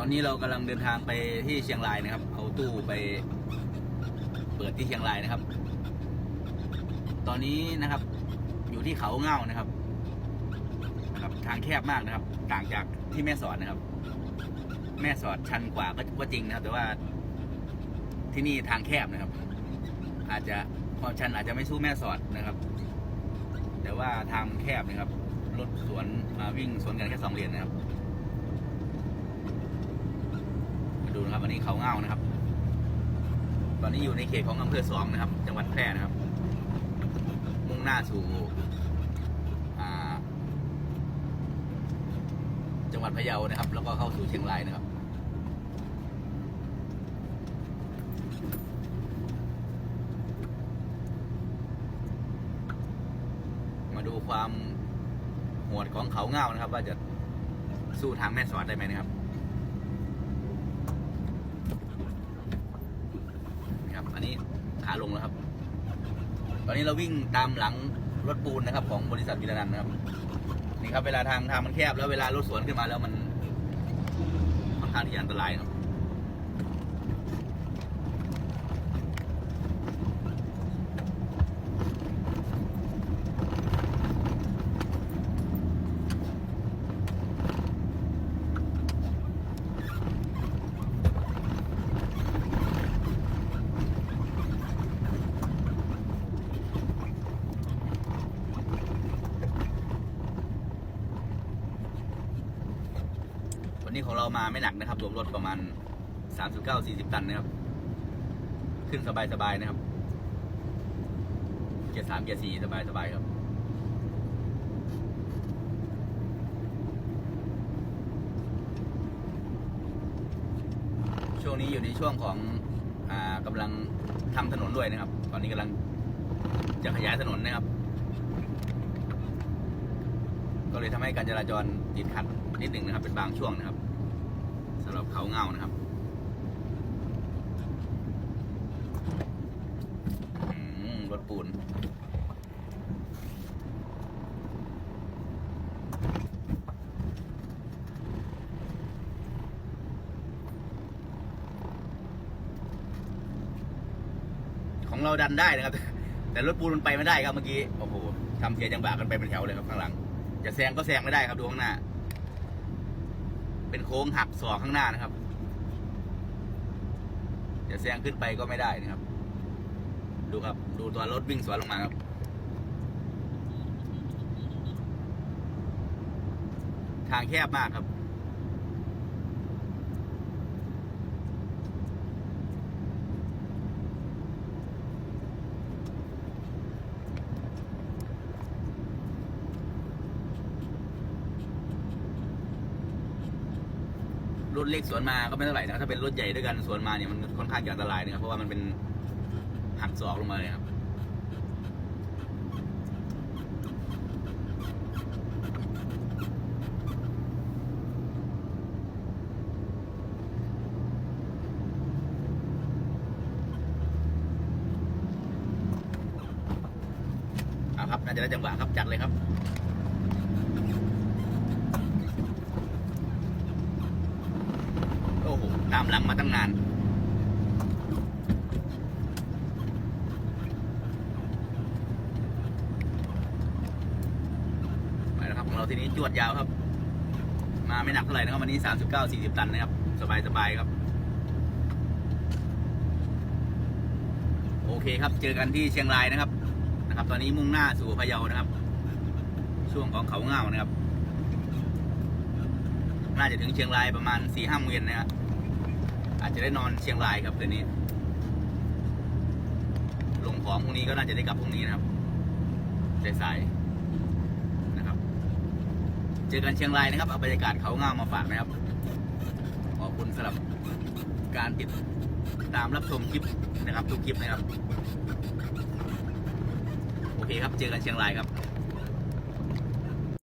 อนนี้เรากำลังเดินทางไปที่เชียงรายนะครับ เอาตู้ไปเปิดที่เชียงรายนะครับ ตอนนี้นะครับ อยู่ที่เขาเง่านะครับนะครับ ทางแคบมากนะครับ ต่างจากที่แม่สอดนะครับ แม่สอดชันกว่าก็จริงนะครับ แต่ว่าที่นี่ทางแคบนะครับ อาจจะความชันอาจจะไม่สู้แม่สอดนะครับ แต่ว่าทางแคบนะครับรถสวนมาวิ่งสวนกันแค่สองเลนนะครับ มาดูนะครับวันนี้เขาเง่านะครับ ตอนนี้อยู่ในเขตของอำเภอสองนะครับ จังหวัดแพร่นะครับ มุ่งหน้าสู่จังหวัดพะเยานะครับ แล้วก็เข้าสู่เชียงรายนะครับมาดูความโหดของเขาเง่านะครับ ว่าจะสู้ทางแม่สอดได้ไหมนะครับ อันนี้ ขาลงแล้วครับ ตอนนี้เราวิ่งตามหลังรถปูนนะครับ ของบริษัทวิรนันนะครับ นี่ครับเวลาทางทางมันแคบแล้วเวลารถสวนขึ้นมาแล้วมันค่อนข้างที่จะอันตรายครับ วันนี้ของเรามาไม่หนักนะครับรวมรถประมาณ39 40ตันนะครับ ขึ้นสบายๆนะครับ เกียร์สามเกียร์สี่สบายๆครับช่วงนี้อยู่ในช่วงของอากำลังทำถนนด้วยนะครับ ตอนนี้กำลังจะขยายถนนนะครับ ก็เลยทำให้การจราจรติดขัดนิดหนึ่งนะครับ เป็นบางช่วงนะครับสำหรับเขาเงานะครับรถปูนของเราดันได้นะครับ แต่รถปูนมันไปไม่ได้ครับเมื่อกี้ โอ้โหทำเสียจังหวะกันไปเป็นแถวเลยครับข้างหลัง จะแซงก็แซงไม่ได้ครับดูข้างหน้า เป็นโค้งหักศอกข้างหน้านะครับ จะแซงขึ้นไปก็ไม่ได้นะครับ ดูครับ ดูตัวรถวิ่งสวนลงมาครับ ทางแคบมากครับ รถเล็กสวนมาก็ไม่เท่าไหร่นะถ้าเป็นรถใหญ่ด้วยกันสวนมาเนี่ยมันค่อนข้างจะอันตรายนะครับเพราะว่ามันเป็นหักศอกลงมาเลยครับครับน่าจะได้จังหวะครับจัดเลยครับ โอ้โห ตามหลังมาตั้งนาน ไปแล้วครับของเราทีนี้จวดยาวครับ มาไม่หนักเท่าไหร่นะครับวันนี้ 39 40 ตันนะครับ สบายสบายครับ โอเคครับเจอกันที่เชียงรายนะครับนะครับ ตอนนี้มุ่งหน้าสู่พะเยานะครับ ช่วงของเขาเงานะครับน่าจะถึงเชียงรายประมาณสี่ห้าโมงเย็นนะครับ อาจจะได้นอนเชียงรายครับคืนนี้ ลงของพรุ่งนี้ก็น่าจะได้กลับพรุ่งนี้นะครับสายๆนะครับ เจอกันเชียงรายนะครับ เอาบรรยากาศเขาเงามาฝากนะครับ ขอบคุณสำหรับการติดตามรับชมคลิปนะครับ ทุกคลิปนะครับ โอเคครับ เจอกันเชียงรายครับ